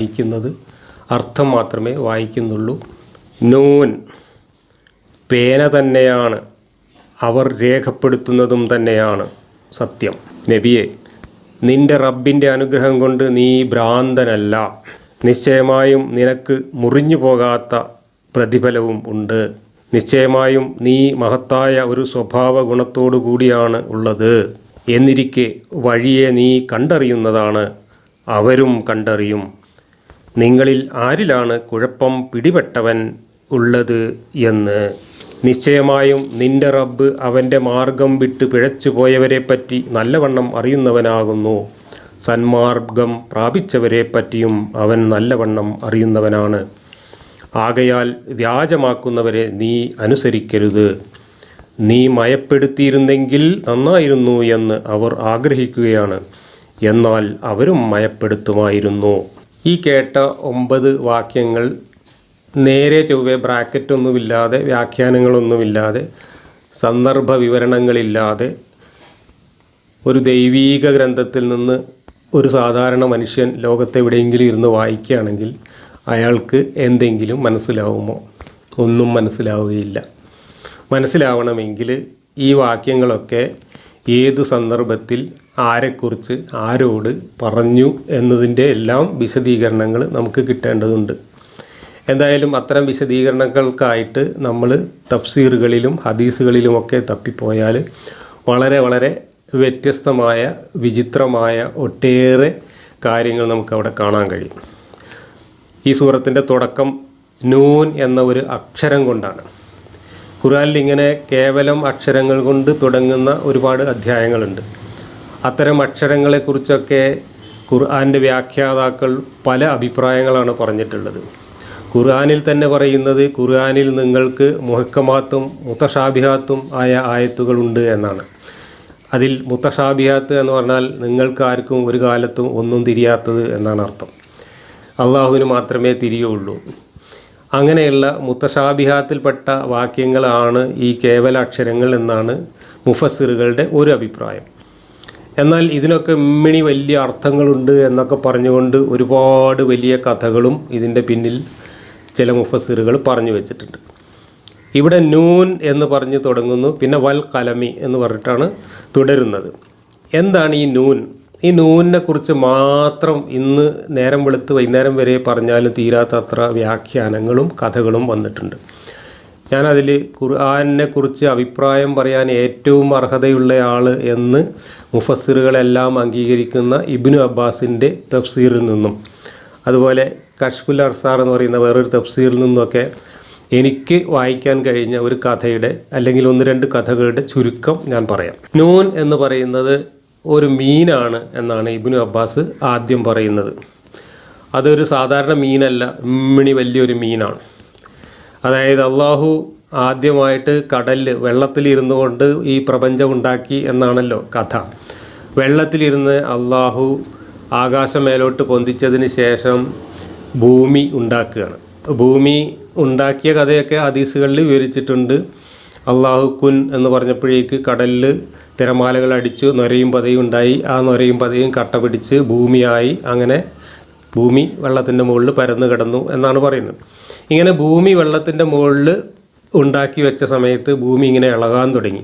വായിക്കുന്നത് അർത്ഥം മാത്രമേ വായിക്കുന്നുള്ളൂ. നൂൻ പേന തന്നെയാണ്. അവർ രേഖപ്പെടുത്തുന്നതും തന്നെയാണ് സത്യം. നബിയെ നിന്റെ റബ്ബിന്റെ അനുഗ്രഹം കൊണ്ട് നീ ഭ്രാന്തനല്ല. നിശ്ചയമായും നിനക്ക് മുറിഞ്ഞു പോകാത്ത പ്രതിഫലവും ഉണ്ട്. നിശ്ചയമായും നീ മഹത്തായ ഒരു സ്വഭാവ ഗുണത്തോടു കൂടിയാണ് ഉള്ളത്. എന്നിരിക്കെ വഴിയെ നീ കണ്ടറിയുന്നതാണ്. അവരും കണ്ടറിയും. നിങ്ങളിൽ ആരിലാണ് കുഴപ്പം പിടിപെട്ടവൻ ഉള്ളത് എന്ന്? നിശ്ചയമായും നിന്റെ റബ്ബ് അവന്റെ മാർഗം വിട്ട് പിഴച്ചു പോയവരെപ്പറ്റി നല്ലവണ്ണം അറിയുന്നവനാകുന്നു. സന്മാർഗം പ്രാപിച്ചവരെപ്പറ്റിയും അവൻ നല്ലവണ്ണം അറിയുന്നവനാണ്. ആകയാൽ വ്യാജമാക്കുന്നവരെ നീ അനുസരിക്കരുത്. നീ മയപ്പെടുത്തിയിരുന്നെങ്കിൽ നന്നായിരുന്നു എന്ന് അവർ ആഗ്രഹിക്കുകയാണ്. എന്നാൽ അവരും മയപ്പെടുത്തുമായിരുന്നു. ഈ കേട്ട ഒമ്പത് വാക്യങ്ങൾ നേരെ ചൊവ്വേ ബ്രാക്കറ്റൊന്നുമില്ലാതെ വ്യാഖ്യാനങ്ങളൊന്നുമില്ലാതെ സന്ദർഭ വിവരണങ്ങളില്ലാതെ ഒരു ദൈവീക ഗ്രന്ഥത്തിൽ നിന്ന് ഒരു സാധാരണ മനുഷ്യൻ ലോകത്തെവിടെയെങ്കിലും ഇരുന്ന് വായിക്കുകയാണെങ്കിൽ അയാൾക്ക് എന്തെങ്കിലും മനസ്സിലാവുമോ? ഒന്നും മനസ്സിലാവുകയില്ല. മനസ്സിലാവണമെങ്കിൽ ഈ വാക്യങ്ങളൊക്കെ ഏതു സന്ദർഭത്തിൽ ആരെക്കുറിച്ച് ആരോട് പറഞ്ഞു എന്നതിന്റെ എല്ലാം വിശദീകരണങ്ങൾ നമുക്ക് കിട്ടേണ്ടതുണ്ട്. എന്തായാലും അത്തരം വിശദീകരണങ്ങൾക്കായിട്ട് നമ്മൾ തഫ്സീറുകളിലും ഹദീസുകളിലുമൊക്കെ തപ്പിപ്പോയാൽ വളരെ വളരെ വ്യത്യസ്തമായ വിചിത്രമായ ഒട്ടേറെ കാര്യങ്ങൾ നമുക്കവിടെ കാണാൻ കഴിയും. ഈ സൂറത്തിന്റെ തുടക്കം നൂൻ എന്ന ഒരു അക്ഷരം കൊണ്ടാണ്. ഖുറാനിൽ ഇങ്ങനെ കേവലം അക്ഷരങ്ങൾ കൊണ്ട് തുടങ്ങുന്ന ഒരുപാട് അധ്യായങ്ങളുണ്ട്. അത്തരം അക്ഷരങ്ങളെക്കുറിച്ചൊക്കെ ഖുർആാന്റെ വ്യാഖ്യാതാക്കൾ പല അഭിപ്രായങ്ങളാണ് പറഞ്ഞിട്ടുള്ളത്. ഖുർആാനിൽ തന്നെ പറയുന്നത് ഖുർആാനിൽ നിങ്ങൾക്ക് മുഹക്കമാത്തും മുത്തഷാബിഹാത്തും ആയ ആയത്തുകളുണ്ട് എന്നാണ്. അതിൽ മുത്തഷാബിഹാത്ത് എന്ന് പറഞ്ഞാൽ നിങ്ങൾക്ക് ആർക്കും ഒരു കാലത്തും ഒന്നും തിരിയാത്തത് എന്നാണ് അർത്ഥം. അള്ളാഹുവിന് മാത്രമേ തിരിയുള്ളൂ. അങ്ങനെയുള്ള മുത്തഷാബിഹാത്തിൽപ്പെട്ട വാക്യങ്ങളാണ് ഈ കേവല അക്ഷരങ്ങൾ എന്നാണ് മുഫസ്സിറുകളുടെ ഒരു അഭിപ്രായം. എന്നാൽ ഇതിനൊക്കെ ഇമ്മിണി വലിയ അർത്ഥങ്ങളുണ്ട് എന്നൊക്കെ പറഞ്ഞുകൊണ്ട് ഒരുപാട് വലിയ കഥകളും ഇതിന്റെ പിന്നിൽ ചില മുഫസിറുകൾ പറഞ്ഞു വെച്ചിട്ടുണ്ട്. ഇവിടെ നൂൻ എന്ന് പറഞ്ഞ് തുടങ്ങുന്നു പിന്നെ വൽ കലമി എന്ന് പറഞ്ഞിട്ടാണ് തുടരുന്നത്. എന്താണ് ഈ നൂൻ? ഈ നൂനിനെ കുറിച്ച് മാത്രം ഇന്ന് നേരം വെളുത്ത് വൈകുന്നേരം വരെ പറഞ്ഞാലും തീരാത്തത്ര വ്യാഖ്യാനങ്ങളും കഥകളും വന്നിട്ടുണ്ട്. ഞാനതിൽ ഖുർആാനിനെ കുറിച്ച് അഭിപ്രായം പറയാൻ ഏറ്റവും അർഹതയുള്ള ആൾ എന്ന് മുഫസ്സിറുകളെല്ലാം അംഗീകരിക്കുന്ന ഇബ്നു അബ്ബാസിന്റെ തഫ്സീറിൽ നിന്നും. അതുപോലെ കഷ്ഫുൽ അർസാർ എന്ന് പറയുന്ന വേറൊരു തഫ്സീറിൽ നിന്നൊക്കെ എനിക്ക് വായിക്കാൻ കഴിഞ്ഞ ഒരു കഥയുടെ അല്ലെങ്കിൽ ഒന്ന് രണ്ട് കഥകളുടെ ചുരുക്കം ഞാൻ പറയാം. നൂൻ എന്ന് പറയുന്നത് ഒരു മീനാണ് എന്നാണ് ഇബ്നു അബ്ബാസ് ആദ്യം പറയുന്നത്. അതൊരു സാധാരണ മീനല്ല ഇമ്മിണി വലിയൊരു മീനാണ്. അതായത് അള്ളാഹു ആദ്യമായിട്ട് കടലിൽ വെള്ളത്തിലിരുന്നു കൊണ്ട് ഈ പ്രപഞ്ചം ഉണ്ടാക്കി എന്നാണല്ലോ കഥ. വെള്ളത്തിലിരുന്ന് അള്ളാഹു ആകാശം മേലോട്ട് പൊന്തിച്ചതിന് ശേഷം ഭൂമി ഉണ്ടാക്കുകയാണ്. ഭൂമി ഉണ്ടാക്കിയ കഥയൊക്കെ ഹദീസുകളിൽ വിവരിച്ചിട്ടുണ്ട്. അള്ളാഹു കുൻ എന്ന് പറഞ്ഞപ്പോഴേക്ക് കടലിൽ തിരമാലകൾ അടിച്ചു നൊരയും പതയും ഉണ്ടായി. ആ നൊരയും പതയും കട്ട പിടിച്ച് ഭൂമിയായി അങ്ങനെ ഭൂമി വെള്ളത്തിന്റെ മുകളിൽ പരന്നു കിടന്നു എന്നാണ് പറയുന്നത്. ഇങ്ങനെ ഭൂമി വെള്ളത്തിന്റെ മുകളിൽ ഉണ്ടാക്കി വെച്ച സമയത്ത് ഭൂമി ഇങ്ങനെ ഇളകാൻ തുടങ്ങി.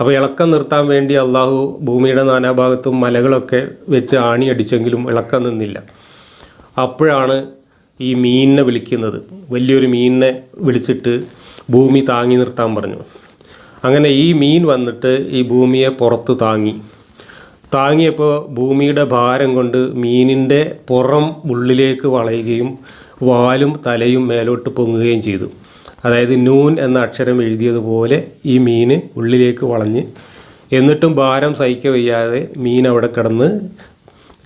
അപ്പോൾ ഇളക്കം നിർത്താൻ വേണ്ടി അള്ളാഹു ഭൂമിയുടെ നാനാഭാഗത്തും മലകളൊക്കെ വെച്ച് ആണി അടിച്ചെങ്കിലും ഇളക്കം നിന്നില്ല. അപ്പോഴാണ് ഈ മീനിനെ വിളിക്കുന്നത്. വലിയൊരു മീനിനെ വിളിച്ചിട്ട് ഭൂമി താങ്ങി നിർത്താൻ പറഞ്ഞു. അങ്ങനെ ഈ മീൻ വന്നിട്ട് ഈ ഭൂമിയെ പുറത്ത് താങ്ങി. താങ്ങിയപ്പോൾ ഭൂമിയുടെ ഭാരം കൊണ്ട് മീനിന്റെ പുറം ഉള്ളിലേക്ക് വളയുകയും വാലും തലയും മേലോട്ട് പൊങ്ങുകയും ചെയ്തു. അതായത് നൂൻ എന്ന അക്ഷരം എഴുതിയതുപോലെ ഈ മീൻ ഉള്ളിലേക്ക് വളഞ്ഞ് എന്നിട്ടും ഭാരം സഹിക്ക വയ്യാതെ മീൻ അവിടെ കിടന്ന്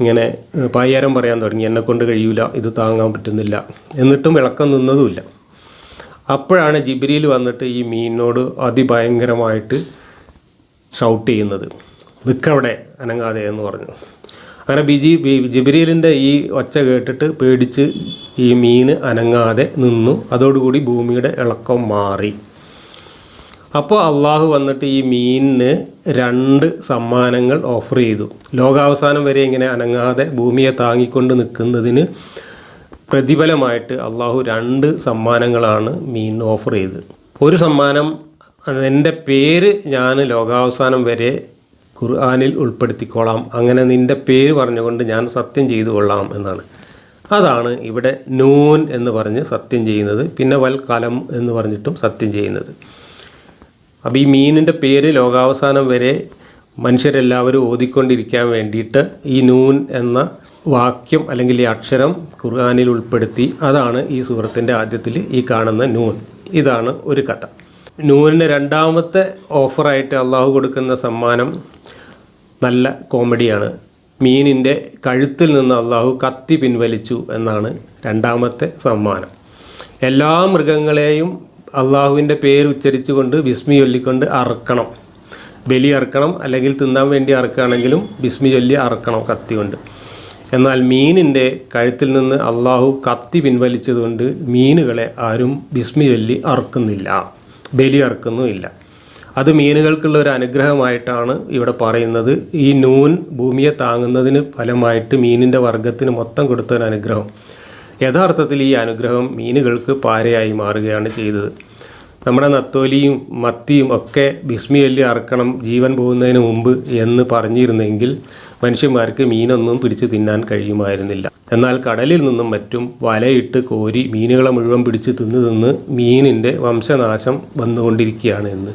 ഇങ്ങനെ പായ്യാരം പറയാൻ തുടങ്ങി. എന്നെ കൊണ്ട് കഴിയൂല ഇത് താങ്ങാൻ പറ്റുന്നില്ല. എന്നിട്ടും ഇളക്കം നിന്നതുമില്ല. അപ്പോഴാണ് ജിബിരിയിൽ വന്നിട്ട് ഈ മീനിനോട് അതിഭയങ്കരമായിട്ട് ഷൗട്ട് ചെയ്യുന്നത്. നിൽക്കവിടെ അനങ്ങാതെ എന്ന് പറഞ്ഞു. അങ്ങനെ ബിജി ജിബിരിയലിന്റെ ഈ ഒച്ച കേട്ടിട്ട് പേടിച്ച് ഈ മീൻ അനങ്ങാതെ നിന്നു. അതോടുകൂടി ഭൂമിയുടെ ഇളക്കം മാറി. അപ്പോൾ അള്ളാഹു വന്നിട്ട് ഈ മീനിന് രണ്ട് സമ്മാനങ്ങൾ ഓഫർ ചെയ്തു. ലോകാവസാനം വരെ ഇങ്ങനെ അനങ്ങാതെ ഭൂമിയെ താങ്ങിക്കൊണ്ട് നിൽക്കുന്നതിന് പ്രതിഫലമായിട്ട് അള്ളാഹു രണ്ട് സമ്മാനങ്ങളാണ് മീനിന് ഓഫർ ചെയ്തത്. ഒരു സമ്മാനം എന്റെ പേര് ഞാൻ ലോകാവസാനം വരെ ഖുർആാനിൽ ഉൾപ്പെടുത്തിക്കോളാം. അങ്ങനെ നിന്റെ പേര് പറഞ്ഞുകൊണ്ട് ഞാൻ സത്യം ചെയ്തു കൊള്ളാം എന്നാണ്. അതാണ് ഇവിടെ നൂൻ എന്ന് പറഞ്ഞ് സത്യം ചെയ്യുന്നത്. പിന്നെ വൽ കലം എന്ന് പറഞ്ഞിട്ടും സത്യം ചെയ്യുന്നത്. അപ്പോൾ ഈ മീനിന്റെ പേര് ലോകാവസാനം വരെ മനുഷ്യരെല്ലാവരും ഓതിക്കൊണ്ടിരിക്കാൻ വേണ്ടിയിട്ട് ഈ നൂൻ എന്ന വാക്യം അല്ലെങ്കിൽ ഈ അക്ഷരം ഖുർആാനിൽ ഉൾപ്പെടുത്തി അതാണ് ഈ സൂറത്തിന്റെ ആദ്യത്തിൽ ഈ കാണുന്ന നൂൻ. ഇതാണ് ഒരു കഥ. നൂനിന് രണ്ടാമത്തെ ഓഫറായിട്ട് അള്ളാഹു കൊടുക്കുന്ന സമ്മാനം നല്ല കോമഡിയാണ്. മീനിന്റെ കഴുത്തിൽ നിന്ന് അള്ളാഹു കത്തി പിൻവലിച്ചു എന്നാണ് രണ്ടാമത്തെ സമ്മാനം. എല്ലാ മൃഗങ്ങളെയും അള്ളാഹുവിന്റെ പേര് ഉച്ചരിച്ചുകൊണ്ട് ബിസ്മി ചൊല്ലിക്കൊണ്ട് അറക്കണം. ബലി അറക്കണം അല്ലെങ്കിൽ തിന്നാൻ വേണ്ടി അറക്കുകയാണെങ്കിലും ബിസ്മി ചൊല്ലി അറക്കണം കത്തി കൊണ്ട് എന്നാൽ മീനിന്റെ കഴുത്തിൽ നിന്ന് അള്ളാഹു കത്തി പിൻവലിച്ചതുകൊണ്ട് മീനുകളെ ആരും ബിസ്മി ചൊല്ലി അറക്കുന്നില്ല. ബലി അറക്കുന്നുമില്ല. അത് മീനുകൾക്കുള്ള ഒരു അനുഗ്രഹമായിട്ടാണ് ഇവിടെ പറയുന്നത്. ഈ നൂൻ ഭൂമിയെ താങ്ങുന്നതിന് ഫലമായിട്ട് മീനിന്റെ വർഗത്തിന് മൊത്തം കൊടുത്ത ഒരു അനുഗ്രഹം. യഥാർത്ഥത്തിൽ ഈ അനുഗ്രഹം മീനുകൾക്ക് പാരയായി മാറുകയാണ് ചെയ്തത്. നമ്മുടെ നത്തോലിയും മത്തിയും ഒക്കെ ബിസ്മി ചൊല്ലി അറക്കണം ജീവൻ പോകുന്നതിന് മുമ്പ് എന്ന് പറഞ്ഞിരുന്നെങ്കിൽ മനുഷ്യന്മാർക്ക് മീനൊന്നും പിടിച്ച് തിന്നാൻ കഴിയുമായിരുന്നില്ല. എന്നാൽ കടലിൽ നിന്നും മറ്റും വലയിട്ട് കോരി മീനുകളെ മുഴുവൻ പിടിച്ച് തിന്ന് തിന്ന് മീനിന്റെ വംശനാശം വന്നുകൊണ്ടിരിക്കുകയാണ് എന്ന്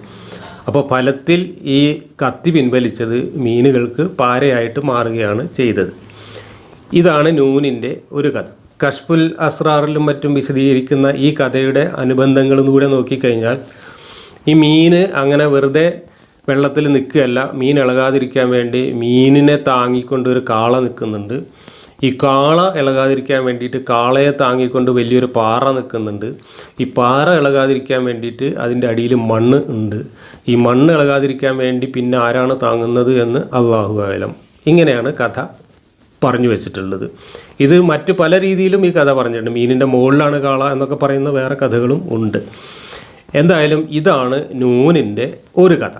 അപ്പോൾ ഫലത്തിൽ ഈ കത്തി പിൻവലിച്ചത് മീനുകൾക്ക് പാരയായിട്ട് മാറുകയാണ് ചെയ്തത്. ഇതാണ് നൂനിന്റെ ഒരു കഥ. കഷ്പുൽ അസ്രാറിലും മറ്റും വിശദീകരിക്കുന്ന ഈ കഥയുടെ അനുബന്ധങ്ങളും കൂടെ നോക്കിക്കഴിഞ്ഞാൽ ഈ മീന് അങ്ങനെ വെറുതെ വെള്ളത്തിൽ നിൽക്കുകയല്ല. മീൻ ഇളകാതിരിക്കാൻ വേണ്ടി മീനിനെ താങ്ങിക്കൊണ്ട് ഒരു കാള നിൽക്കുന്നുണ്ട്. ഈ കാള ഇളകാതിരിക്കാൻ വേണ്ടിയിട്ട് കാളയെ താങ്ങിക്കൊണ്ട് വലിയൊരു പാറ നിൽക്കുന്നുണ്ട്. ഈ പാറ ഇളകാതിരിക്കാൻ വേണ്ടിയിട്ട് അതിന്റെ അടിയിൽ മണ്ണ് ഉണ്ട്. ഈ മണ്ണ് ഇളകാതിരിക്കാൻ വേണ്ടി പിന്നെ ആരാണ് താങ്ങുന്നത് എന്ന് അള്ളാഹു ആലം. ഇങ്ങനെയാണ് കഥ പറഞ്ഞു വെച്ചിട്ടുള്ളത്. ഇത് മറ്റ് പല രീതിയിലും ഈ കഥ പറഞ്ഞിട്ടുണ്ട്. മീനിന്റെ മുകളിലാണ് കാള എന്നൊക്കെ പറയുന്ന വേറെ കഥകളും ഉണ്ട്. എന്തായാലും ഇതാണ് നൂനിന്റെ ഒരു കഥ.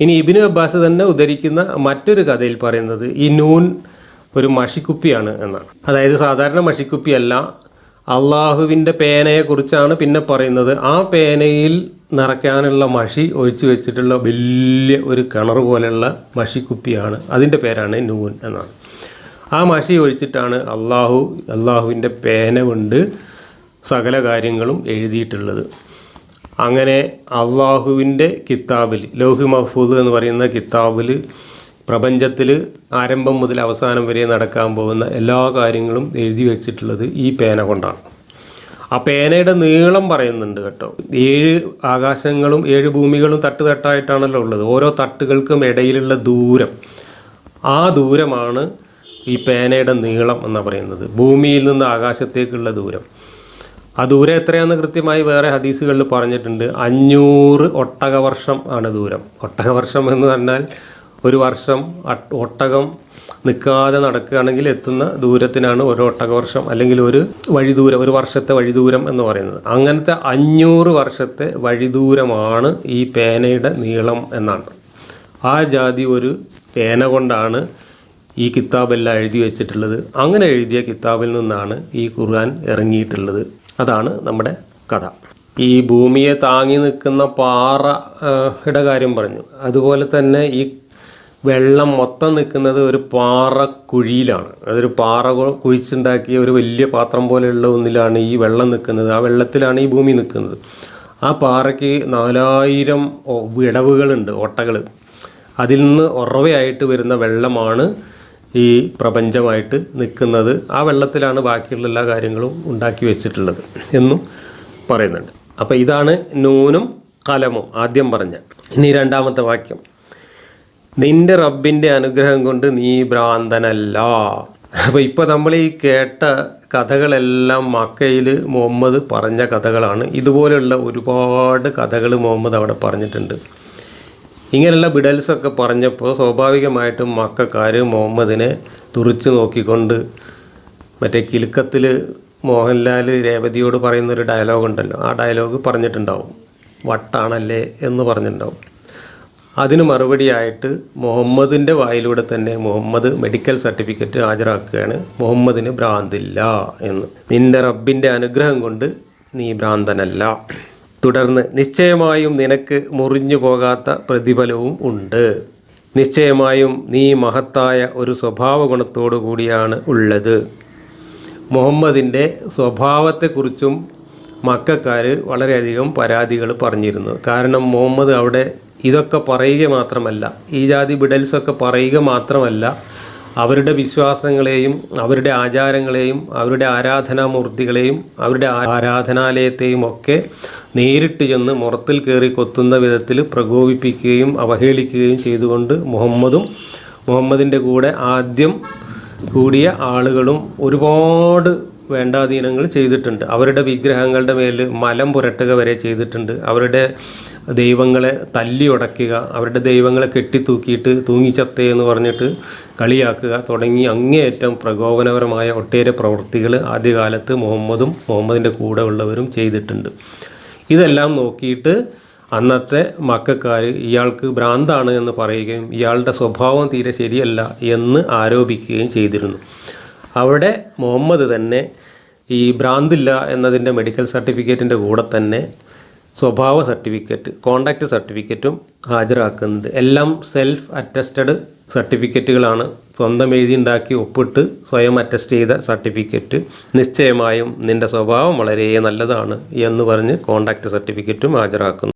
ഇനി ഇബിന് അബ്ബാസ് തന്നെ ഉദ്ധരിക്കുന്ന മറ്റൊരു കഥയിൽ പറയുന്നത് ഈ നൂൻ ഒരു മഷിക്കുപ്പിയാണ് എന്നാണ്. അതായത് സാധാരണ മഷിക്കുപ്പിയല്ല അള്ളാഹുവിന്റെ പേനയെക്കുറിച്ചാണ് പിന്നെ പറയുന്നത്. ആ പേനയിൽ നിറയ്ക്കാനുള്ള മഷി ഒഴിച്ചു വെച്ചിട്ടുള്ള വലിയ ഒരു കിണർ പോലെയുള്ള മഷിക്കുപ്പിയാണ്. അതിന്റെ പേരാണ് നൂൻ എന്നാണ്. ആ മഷി ഒഴിച്ചിട്ടാണ് അള്ളാഹു അള്ളാഹുവിന്റെ പേന കൊണ്ട് സകല കാര്യങ്ങളും എഴുതിയിട്ടുള്ളത്. അങ്ങനെ അള്ളാഹുവിന്റെ കിതാബിൽ ലോഹി മഹ്ഫൂദ് എന്ന് പറയുന്ന കിതാബിൽ പ്രപഞ്ചത്തിൽ ആരംഭം മുതൽ അവസാനം വരെ നടക്കാൻ പോകുന്ന എല്ലാ കാര്യങ്ങളും എഴുതി വെച്ചിട്ടുള്ളത് ഈ പേന കൊണ്ടാണ്. ആ പേനയുടെ നീളം പറയുന്നുണ്ട് കേട്ടോ. ഏഴ് ആകാശങ്ങളും ഏഴ് ഭൂമികളും തട്ട് തട്ടായിട്ടാണല്ലോ ഉള്ളത്. ഓരോ തട്ടുകൾക്കും ഇടയിലുള്ള ദൂരം. ആ ദൂരമാണ് ഈ പേനയുടെ നീളം എന്ന് പറയുന്നത്. ഭൂമിയിൽ നിന്ന് ആകാശത്തേക്കുള്ള ദൂരം. ആ ദൂരം എത്രയാണെന്ന് കൃത്യമായി വേറെ ഹദീസുകളിൽ പറഞ്ഞിട്ടുണ്ട്. അഞ്ഞൂറ് ഒട്ടകവർഷം ആണ് ദൂരം. ഒട്ടകവർഷം എന്ന് പറഞ്ഞാൽ ഒരു വർഷം ഒട്ടകം നിൽക്കാതെ നടക്കുകയാണെങ്കിൽ എത്തുന്ന ദൂരത്തിനാണ് ഒരു ഒട്ടകവർഷം അല്ലെങ്കിൽ ഒരു വഴിദൂരം ഒരു വർഷത്തെ വഴിദൂരം എന്ന് പറയുന്നത്. അങ്ങനത്തെ അഞ്ഞൂറ് വർഷത്തെ വഴിദൂരമാണ് ഈ പേനയുടെ നീളം എന്നാണ്. ആ ജാതി ഒരു പേന കൊണ്ടാണ് ഈ കിതാബെല്ലാം എഴുതി വെച്ചിട്ടുള്ളത്. അങ്ങനെ എഴുതിയ കിതാബിൽ നിന്നാണ് ഈ ഖുർആൻ ഇറങ്ങിയിട്ടുള്ളത്. അതാണ് നമ്മുടെ കഥ. ഈ ഭൂമിയെ താങ്ങി നിൽക്കുന്ന പാറയുടെ കാര്യം പറഞ്ഞു. അതുപോലെ തന്നെ ഈ വെള്ളം മൊത്തം നിൽക്കുന്നത് ഒരു പാറ കുഴിയിലാണ്. അതൊരു പാറ കുഴിച്ചുണ്ടാക്കിയ ഒരു വലിയ പാത്രം പോലെയുള്ള ഒന്നിലാണ് ഈ വെള്ളം നിൽക്കുന്നത്. ആ വെള്ളത്തിലാണ് ഈ ഭൂമി നിൽക്കുന്നത്. ആ പാറയ്ക്ക് നാലായിരം വിടവുകളുണ്ട് ഓട്ടകൾ അതിൽ നിന്ന് ഉറവയായിട്ട് വരുന്ന വെള്ളമാണ് ഈ പ്രപഞ്ചമായിട്ട് നിൽക്കുന്നത്. ആ വെള്ളത്തിലാണ് ബാക്കിയുള്ള എല്ലാ കാര്യങ്ങളും ഉണ്ടാക്കി വെച്ചിട്ടുള്ളത് എന്നും പറയുന്നുണ്ട്. അപ്പോൾ ഇതാണ് നൂനും കലമും ആദ്യം പറഞ്ഞ. ഇനി രണ്ടാമത്തെ വാക്യം. നിന്റെ റബ്ബിന്റെ അനുഗ്രഹം കൊണ്ട് നീ ഭ്രാന്തനല്ല. അപ്പോൾ ഇപ്പോൾ നമ്മൾ ഈ കേട്ട കഥകളെല്ലാം മക്കയിൽ മുഹമ്മദ് പറഞ്ഞ കഥകളാണ്. ഇതുപോലെയുള്ള ഒരുപാട് കഥകൾ മുഹമ്മദ് അവിടെ പറഞ്ഞിട്ടുണ്ട്. ഇങ്ങനെയുള്ള ബിഡൽസൊക്കെ പറഞ്ഞപ്പോൾ സ്വാഭാവികമായിട്ടും മക്കാർ മുഹമ്മദിനെ തുറിച്ചു നോക്കിക്കൊണ്ട് മറ്റേ കിലുക്കത്തിൽ മോഹൻലാൽ രേവതിയോട് പറയുന്നൊരു ഡയലോഗ് ഉണ്ടല്ലോ ആ ഡയലോഗ് പറഞ്ഞിട്ടുണ്ടാവും. വട്ടാണല്ലേ എന്ന് പറഞ്ഞിട്ടുണ്ടാവും. അതിന് മറുപടിയായിട്ട് മുഹമ്മദിന്റെ വായിലൂടെ തന്നെ മുഹമ്മദ് മെഡിക്കൽ സർട്ടിഫിക്കറ്റ് ഹാജരാക്കുകയാണ്. മുഹമ്മദിന് ഭ്രാന്തില്ല എന്ന്. നിന്റെ റബ്ബിന്റെ അനുഗ്രഹം കൊണ്ട് നീ ഭ്രാന്തനല്ല. തുടർന്ന് നിശ്ചയമായും നിനക്ക് മുറിഞ്ഞു പോകാത്ത പ്രതിഫലവും ഉണ്ട്. നിശ്ചയമായും നീ മഹത്തായ ഒരു സ്വഭാവ ഗുണത്തോടു കൂടിയാണ് ഉള്ളത്. മുഹമ്മദിന്റെ സ്വഭാവത്തെക്കുറിച്ചും മക്കാർ വളരെയധികം പരാതികൾ പറഞ്ഞിരുന്നു. കാരണം മുഹമ്മദ് അവിടെ ഇതൊക്കെ പറയുക മാത്രമല്ല ഈ ജാതി ബിഡൽസൊക്കെ പറയുക മാത്രമല്ല അവരുടെ വിശ്വാസങ്ങളെയും അവരുടെ ആചാരങ്ങളെയും അവരുടെ ആരാധനാമൂർത്തികളെയും അവരുടെ ആരാധനാലയത്തെയും ഒക്കെ നേരിട്ട് ചെന്ന് മുറത്തിൽ കയറി കൊത്തുന്ന വിധത്തിൽ പ്രകോപിപ്പിക്കുകയും അവഹേളിക്കുകയും ചെയ്തുകൊണ്ട് മുഹമ്മദും മുഹമ്മദിന്റെ കൂടെ ആദ്യം കൂടിയ ആളുകളും ഒരുപാട് വേണ്ടാധീനങ്ങൾ ചെയ്തിട്ടുണ്ട്. അവരുടെ വിഗ്രഹങ്ങളുടെ മേൽ മലം പുരട്ടുക വരെ ചെയ്തിട്ടുണ്ട്. അവരുടെ ദൈവങ്ങളെ തല്ലി ഉടയ്ക്കുക അവരുടെ ദൈവങ്ങളെ കെട്ടിത്തൂക്കിയിട്ട് തൂങ്ങിച്ചത്തേ എന്ന് പറഞ്ഞിട്ട് കളിയാക്കുക തുടങ്ങി അങ്ങേയറ്റം പ്രകോപനപരമായ ഒട്ടേറെ പ്രവൃത്തികൾ ആദ്യകാലത്ത് മുഹമ്മദും മുഹമ്മദിന്റെ കൂടെ ഉള്ളവരും ചെയ്തിട്ടുണ്ട്. ഇതെല്ലാം നോക്കിയിട്ട് അന്നത്തെ മക്കാർ ഇയാൾക്ക് ഭ്രാന്താണ് എന്ന് പറയുകയും ഇയാളുടെ സ്വഭാവം തീരെ ശരിയല്ല എന്ന് ആരോപിക്കുകയും ചെയ്തിരുന്നു. അവിടെ മുഹമ്മദ് തന്നെ ഈ ഭ്രാന്തില്ല എന്നതിന്റെ മെഡിക്കൽ സർട്ടിഫിക്കറ്റിന്റെ കൂടെ തന്നെ സ്വഭാവ സർട്ടിഫിക്കറ്റ് കോണ്ടാക്റ്റ് സർട്ടിഫിക്കറ്റും ഹാജരാക്കുന്നുണ്ട് എല്ലാം സെൽഫ് അറ്റസ്റ്റഡ് സർട്ടിഫിക്കറ്റുകളാണ് സ്വന്തം എഴുതി ഉണ്ടാക്കി ഒപ്പിട്ട് സ്വയം അറ്റസ്റ്റ് ചെയ്ത സർട്ടിഫിക്കറ്റ് നിശ്ചയമായും നിന്റെ സ്വഭാവം വളരെ നല്ലതാണ് എന്ന് പറഞ്ഞ് കോണ്ടാക്റ്റ് സർട്ടിഫിക്കറ്റും ഹാജരാക്കുന്നു.